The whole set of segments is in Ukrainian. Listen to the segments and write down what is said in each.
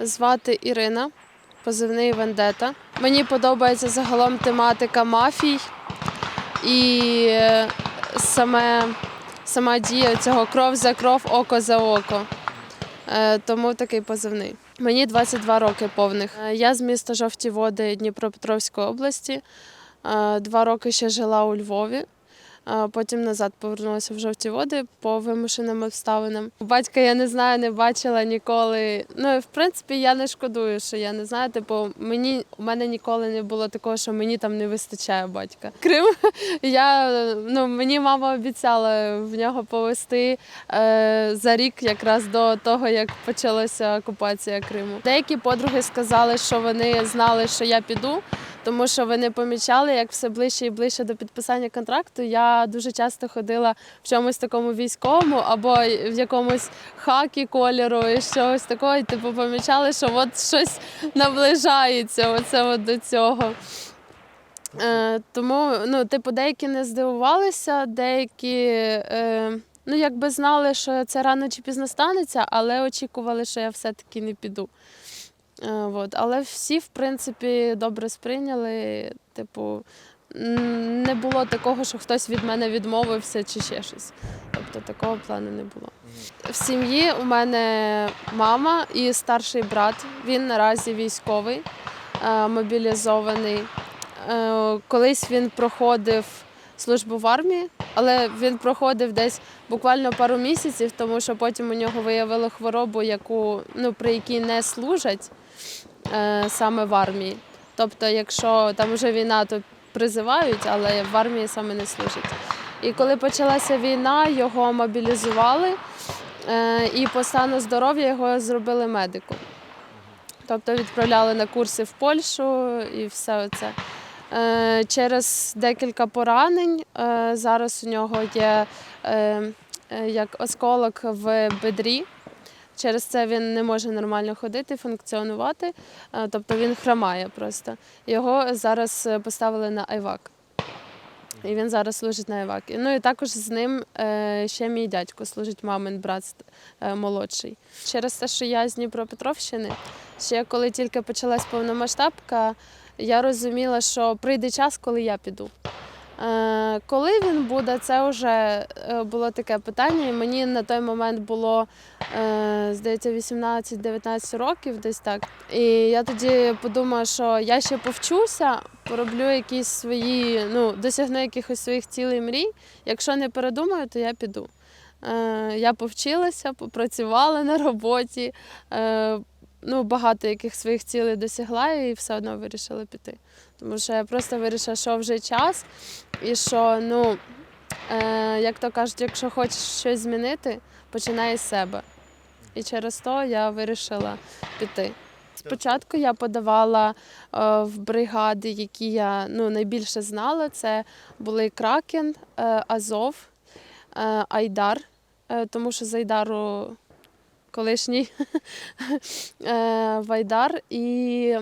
Звати Ірина, позивний Вендета. Мені подобається загалом тематика мафій і е, саме, сама дія цього кров за кров, око за око. Е, Тому такий позивний. Мені 22 роки повних. Е, Я з міста Жовті Води Дніпропетровської області. Два роки ще жила у Львові. А Потім назад повернулася в жовті води по вимушеним обставинам. Батька я не знаю, не бачила ніколи. Ну в принципі я не шкодую, що я не знаю. Типу, мені у мене ніколи не було такого, що мені там не вистачає батька. Крим я ну мені мама обіцяла в нього повезти е, за рік, якраз до того, як почалася окупація Криму. Деякі подруги сказали, що вони знали, що я піду тому що вони помічали, як все ближче і ближче до підписання контракту. Я дуже часто ходила в чомусь такому військовому або в якомусь хакі кольору і щось такого. І типу помічали, що от щось наближається оце от до цього. Е, тому, ну, типу, деякі не здивувалися, деякі. Е, Ну, якби знали, що це рано чи пізно станеться, але очікували, що я все-таки не піду. Е, от. Але всі, в принципі, добре сприйняли. Типу, не було такого, що хтось від мене відмовився чи ще щось. Тобто такого плану не було. В сім'ї у мене мама і старший брат. Він наразі військовий, е, мобілізований. Е, Колись він проходив службу в армії, але він проходив десь буквально пару місяців, тому що потім у нього виявили хворобу, яку, ну, при якій не служать е, саме в армії. Тобто, якщо там вже війна, то призивають, але в армії саме не служать. І коли почалася війна, його мобілізували, е, і по стану здоров'я його зробили медиком. Тобто відправляли на курси в Польщу і все це. Е, Через декілька поранень е, зараз у нього є е, е, як осколок в бедрі. Через це він не може нормально ходити, функціонувати, Е, тобто він хромає просто. Його зараз е, поставили на айвак. І він зараз служить на айвакі. Ну і також з ним е, ще мій дядько служить мамин брат молодший. Через те, що я з Дніпропетровщини, ще коли тільки почалась повномасштабка, я розуміла, що прийде час, коли я піду. Е, Коли він буде, це вже е, було таке питання. І мені на той момент було, е, здається, 18-19 років, десь так. І я тоді подумала, що я ще повчуся, пороблю якісь свої, ну, досягну якихось своїх цілей мрій. Якщо не передумаю, то я піду. Я повчилася, попрацювала на роботі. Ну, багато яких своїх цілей досягла і все одно вирішила піти. Тому що я просто вирішила, що вже час, і що, ну, е, як то кажуть, якщо хочеш щось змінити, починай з себе. І через то я вирішила піти. Спочатку я подавала е, в бригади, які я ну, найбільше знала. Це були Кракен, е, Азов, е, Айдар, тому що з Айдару колишній е, Вайдар. І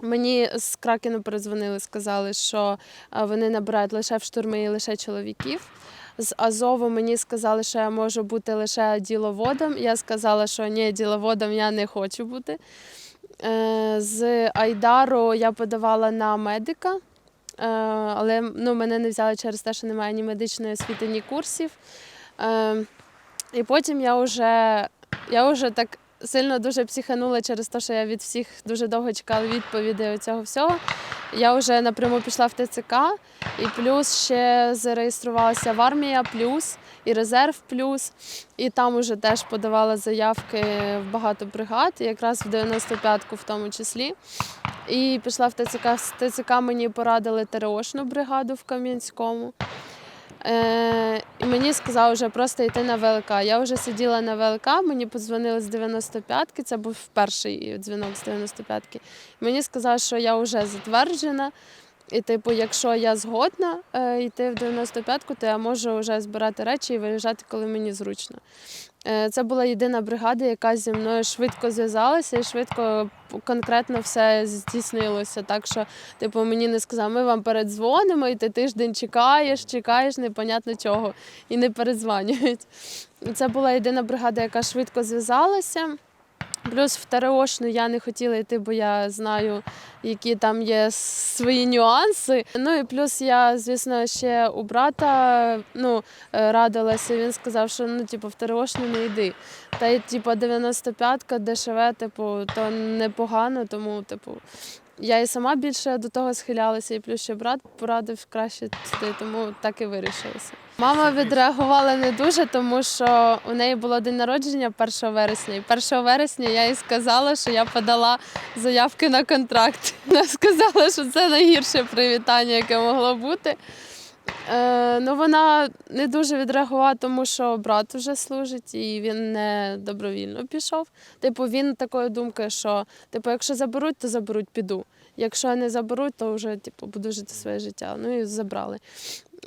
мені з Кракену перезвонили, сказали, що е, вони набирають лише в штурми і лише чоловіків. З Азову мені сказали, що я можу бути лише діловодом. Я сказала, що ні, діловодом я не хочу бути. Е, З Айдару я подавала на медика, але ну, мене не взяли через те, що немає ні медичної освіти, ні курсів. І потім я вже, я вже так сильно дуже психанула через те, що я від всіх дуже довго чекала відповідей цього всього. Я вже напряму пішла в ТЦК, і плюс ще зареєструвалася в армія плюс і резерв плюс. І там уже теж подавала заявки в багато бригад, якраз в 95-ку в тому числі. І пішла в ТЦК. З ТЦК мені порадили ТРОшну бригаду в Кам'янському. Е, і мені сказали вже просто йти на ВЛК. Я вже сиділа на ВЛК, мені подзвонили з 95-ки, це був перший дзвінок з 95-ки. Мені сказали, що я вже затверджена. І, типу, якщо я згодна е, йти в 95-ку, то я можу вже збирати речі і виїжджати, коли мені зручно. Е, це була єдина бригада, яка зі мною швидко зв'язалася і швидко конкретно все здійснилося. Так що, типу, мені не сказали, ми вам передзвонимо, і ти тиждень чекаєш, чекаєш, непонятно чого, і не передзвонюють. Це була єдина бригада, яка швидко зв'язалася. Плюс в ТРОшну я не хотіла йти, бо я знаю, які там є свої нюанси. Ну і плюс я, звісно, ще у брата ну, е, радилася. Він сказав, що ну, типу, в ТРОшну не йди. Та й типу, 95-ка дешеве, типу, то непогано, тому, типу. Я і сама більше до того схилялася, і плюс ще брат порадив краще туди, тому так і вирішилася. Мама відреагувала не дуже, тому що у неї було день народження 1 вересня. І 1 вересня я їй сказала, що я подала заявки на контракт. Вона сказала, що це найгірше привітання, яке могло бути. Е, ну, вона не дуже відреагувала, тому що брат вже служить і він не добровільно пішов. Типу, він такої думки, що типу, якщо заберуть, то заберуть, піду. Якщо не заберуть, то вже типу, буду жити своє життя. Ну і забрали.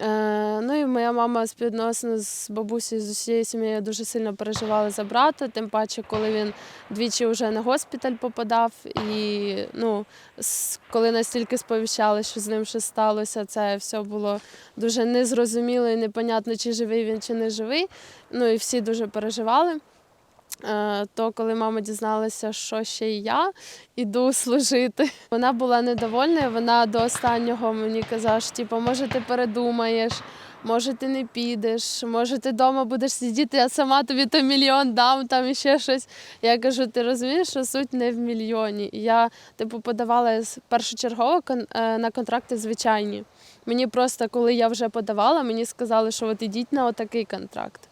Е, ну і моя мама співвідносно з бабусею з усією сім'єю дуже сильно переживала за брата, тим паче, коли він двічі вже на госпіталь попадав, і ну, коли настільки сповіщали, що з ним щось сталося, це все було дуже незрозуміло і непонятно, чи живий він, чи не живий. Ну і всі дуже переживали. Е, То коли мама дізналася, що ще й я іду служити, вона була недовольна. Вона до останнього мені казала, що типу, може ти передумаєш, може ти не підеш, може ти вдома будеш сидіти, я сама тобі то мільйон дам, там і ще щось. Я кажу, ти розумієш, що суть не в мільйоні. Я типу подавала першочергово е, на контракти звичайні. Мені просто, коли я вже подавала, мені сказали, що от ідіть на отакий контракт.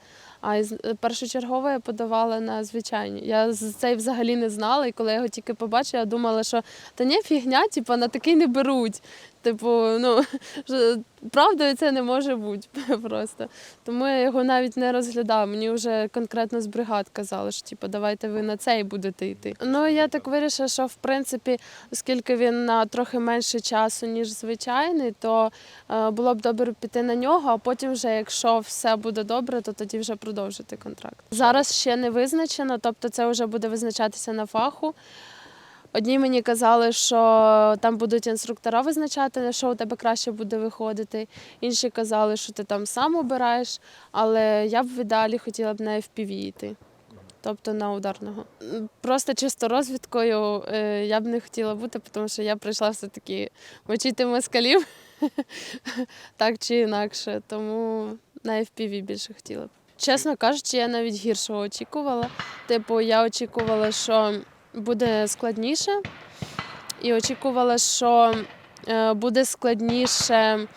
А е, першочергово я подавала на звичайні. Я цей взагалі не знала, і коли я його тільки побачила, я думала, що та ні, фігня, типу, на такий не беруть. Типу, ну правдою це не може бути просто. Тому я його навіть не розглядала. Мені вже конкретно з бригад казали, що типу, давайте ви на цей будете йти. Ну я так вирішила, що в принципі, оскільки він на трохи менше часу, ніж звичайний, то е, було б добре піти на нього, а потім, вже, якщо все буде добре, то тоді вже продовжити контракт. Зараз ще не визначено, тобто це вже буде визначатися на фаху. Одні мені казали, що там будуть інструктора визначати, на що у тебе краще буде виходити. Інші казали, що ти там сам обираєш, але я б в ідеалі хотіла б на FPV йти. Тобто на ударного. Просто чисто розвідкою е, я б не хотіла бути, тому що я прийшла все-таки мочити москалів так чи інакше. Тому на FPV більше хотіла б. Чесно кажучи, я навіть гіршого очікувала. Типу, я очікувала, що буде складніше, і очікувала, що е, буде складніше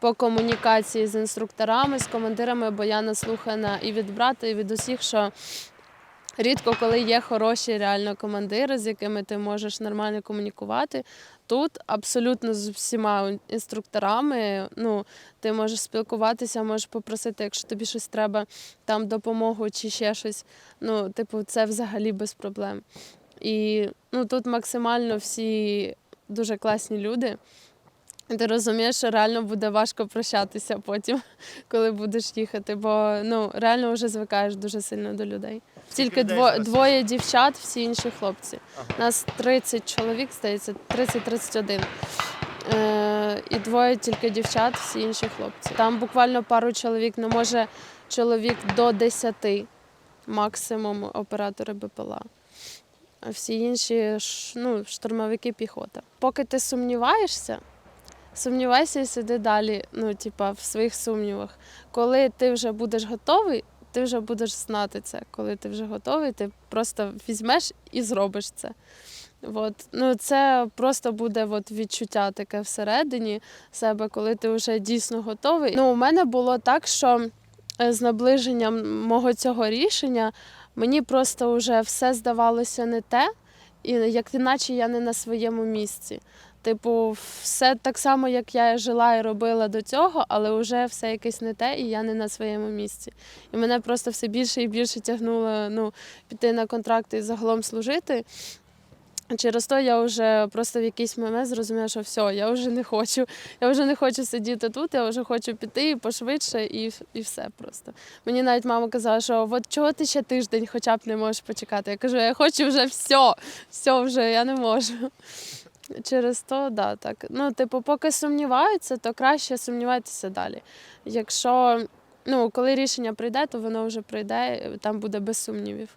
по комунікації з інструкторами, з командирами, бо я наслухана і від брата, і від усіх, що рідко коли є хороші реально командири, з якими ти можеш нормально комунікувати. Тут абсолютно з всіма інструкторами ну, ти можеш спілкуватися, можеш попросити, якщо тобі щось треба, там допомогу чи ще щось. Ну, типу, це взагалі без проблем. І ну, тут максимально всі дуже класні люди. Ти розумієш, що реально буде важко прощатися потім, коли будеш їхати, бо ну реально вже звикаєш дуже сильно до людей. Тільки дво, двоє дівчат, всі інші хлопці. Ага. Нас 30 чоловік, здається, 30-31. Е, і двоє тільки дівчат, всі інші хлопці. Там буквально пару чоловік, ну може чоловік до 10 максимум оператори БПЛА. А всі інші ну, штурмовики піхота. Поки ти сумніваєшся, сумнівайся і сиди далі, ну, типа, в своїх сумнівах. Коли ти вже будеш готовий, ти вже будеш знати це. Коли ти вже готовий, ти просто візьмеш і зробиш це. От. Ну, це просто буде от відчуття таке всередині себе, коли ти вже дійсно готовий. Ну, у мене було так, що е, з наближенням мого цього рішення мені просто вже все здавалося не те, і як іначе я не на своєму місці. Типу, все так само, як я жила і робила до цього, але вже все якесь не те, і я не на своєму місці. І мене просто все більше і більше тягнуло ну, піти на контракти і загалом служити. Через то я вже просто в якийсь момент зрозуміла, що все, я вже не хочу. Я вже не хочу сидіти тут, я вже хочу піти пошвидше і, і все просто. Мені навіть мама казала, що от чого ти ще тиждень хоча б не можеш почекати. Я кажу, я хочу вже все, все вже, я не можу. Через то, да, так. Ну, типу, поки сумніваються, то краще сумнівайтеся далі. Якщо ну, коли рішення прийде, то воно вже прийде, там буде без сумнівів.